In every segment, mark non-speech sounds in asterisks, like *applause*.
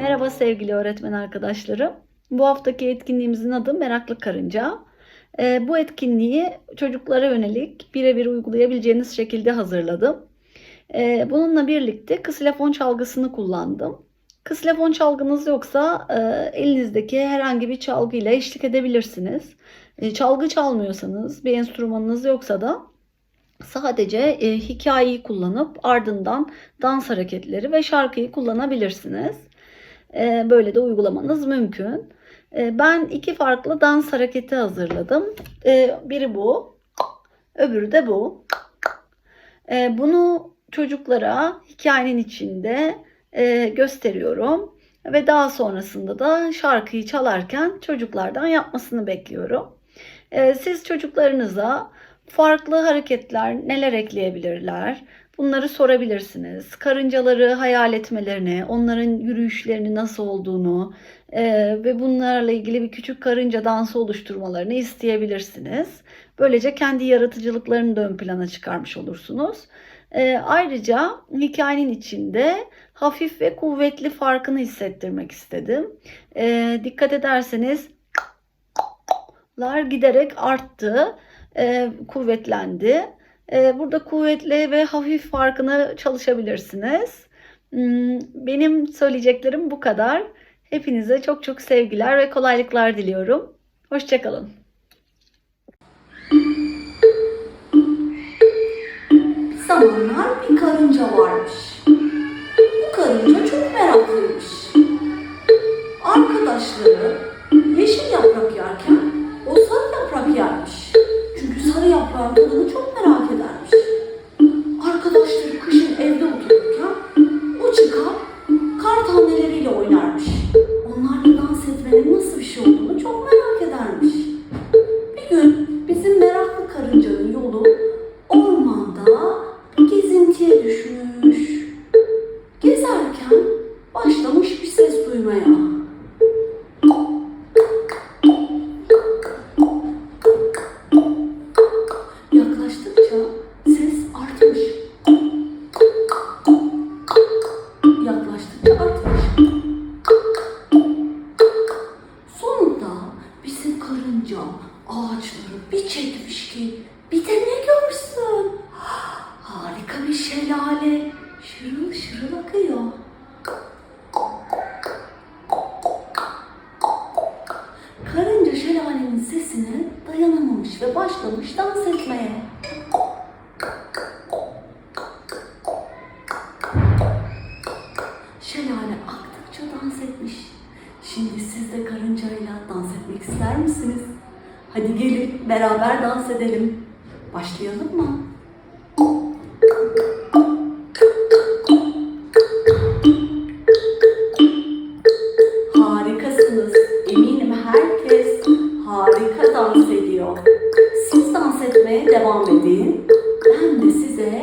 Merhaba sevgili öğretmen arkadaşlarım. Bu haftaki etkinliğimizin adı Meraklı Karınca. Ee, bu etkinliği çocuklara yönelik birebir uygulayabileceğiniz şekilde hazırladım. Ee, bununla birlikte ksilefon çalgısını kullandım. Ksilefon çalgınız yoksa e, elinizdeki herhangi bir çalgıyla eşlik edebilirsiniz. E, çalgı çalmıyorsanız, bir enstrümanınız yoksa da sadece e, hikayeyi kullanıp ardından dans hareketleri ve şarkıyı kullanabilirsiniz. E, böyle de uygulamanız mümkün. E, ben iki farklı dans hareketi hazırladım. E, biri bu, öbürü de bu. Bunu çocuklara hikayenin içinde e, gösteriyorum ve daha sonrasında da şarkıyı çalarken çocuklardan yapmasını bekliyorum. Siz çocuklarınıza farklı hareketler neler ekleyebilirler? Bunları sorabilirsiniz. Karıncaları hayal etmelerini, onların yürüyüşlerini nasıl olduğunu e, ve bunlarla ilgili bir küçük karınca dansı oluşturmalarını isteyebilirsiniz. Böylece kendi yaratıcılıklarını da ön plana çıkarmış olursunuz. E, ayrıca hikayenin içinde hafif ve kuvvetli farkını hissettirmek istedim. E, dikkat ederseniz lar giderek arttı, e, kuvvetlendi. E, burada kuvvetli ve hafif farkını çalışabilirsiniz. Hmm, Benim söyleyeceklerim bu kadar. Hepinize çok çok sevgiler ve kolaylıklar diliyorum. Hoşçakalın. Zamanlar bir karınca varmış. Bu karınca duymaya. Yaklaştıkça ses artmış. Yaklaştıkça artmış. Sonunda bizim karınca ağaçları bir çekmiş ki bir de ne görsün. *gasps* Harika bir şelale şırıl şırıl akıyor. Ve başlamış dans etmeye. Şelale aktıkça dans etmiş. Şimdi siz de karıncayla dans etmek ister misiniz? Hadi gelin beraber dans edelim. Başlayalım mı? Harikasınız. Eminim herkes harika dans ediyor. Etmeye devam edin. Ben de size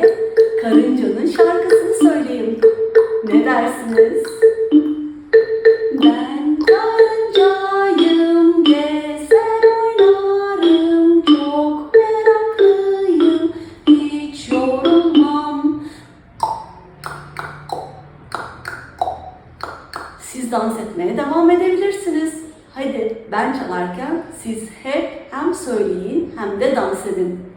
karıncanın şarkısını söyleyeyim. Ne dersiniz? Ben karıncayım, gezer oynarım, çok meraklıyım, hiç yorulmam. Siz dans etmeye devam edebilirsiniz. Hadi ben çalarken siz hep hem söyleyin hem de dans edin.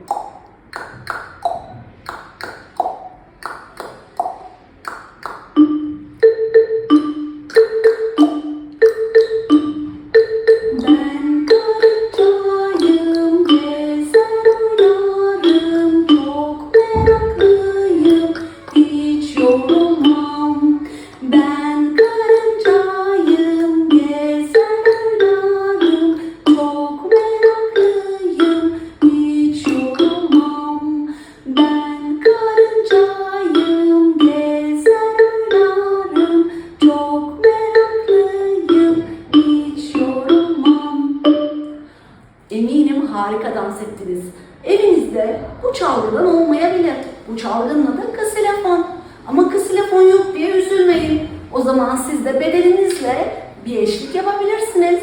Harika dans ettiniz. Evinizde bu çalgıdan olmayabilir. Bu çalgının adı ksilefon. Ama ksilefon yok diye üzülmeyin. O zaman siz de bedeninizle bir eşlik yapabilirsiniz.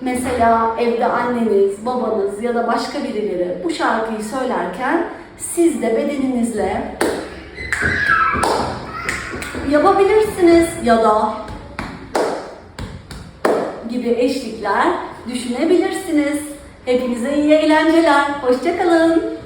Mesela evde anneniz, babanız ya da başka birileri bu şarkıyı söylerken siz de bedeninizle yapabilirsiniz ya da gibi eşlikler düşünebilirsiniz. Hepinize iyi eğlenceler. Hoşçakalın.